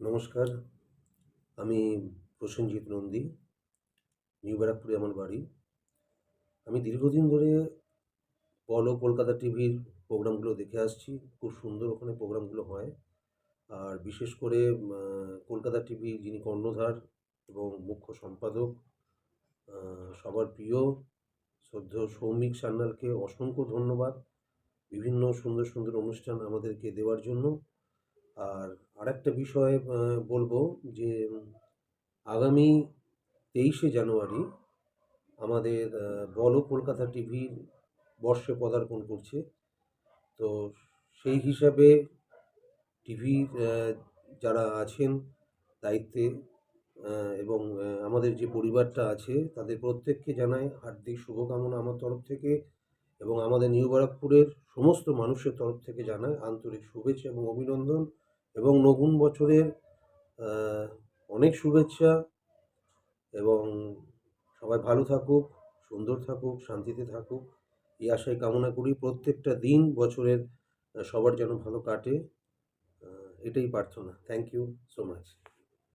নমস্কার, আমি প্রসেনজিৎ নন্দী, নিউ ব্যারাকপুরে আমার বাড়ি। আমি দীর্ঘদিন ধরে বলো কলকাতা টিভির প্রোগ্রামগুলো দেখে আসছি, খুব সুন্দর ওখানে প্রোগ্রামগুলো হয়। আর বিশেষ করে কলকাতা টিভি যিনি কর্ণধার এবং মুখ্য সম্পাদক সবার প্রিয় শ্রদ্ধেয় সৌমিক সান্যালকে অসংখ্য ধন্যবাদ। বিভিন্ন সুন্দর সুন্দর অনুষ্ঠান আমাদেরকে দেওয়ার জন্য। আরেকটা বিষয়ে বলব যে আগামী তেইশে জানুয়ারি আমাদের বলো কলকাতা টিভির বর্ষে পদার্পণ করছে। তো সেই হিসাবে টিভির যারা আছেন দায়িত্বে এবং আমাদের যে পরিবারটা আছে, তাদের প্রত্যেককে জানাই হার্দিক শুভকামনা আমার তরফ থেকে এবং আমাদের নিউ ব্যারাকপুরের সমস্ত মানুষের তরফ থেকে জানাই আন্তরিক শুভেচ্ছা এবং অভিনন্দন। এবং নতুন বছরের অনেক শুভেচ্ছা এবং সবাই ভালো থাকুক, সুন্দর থাকুক, শান্তিতে থাকুক। এই আশায় কামনা করি প্রত্যেকটা দিন বছরের সবার যেন ভালো কাটে। এটাই প্রার্থনা। Thank you so much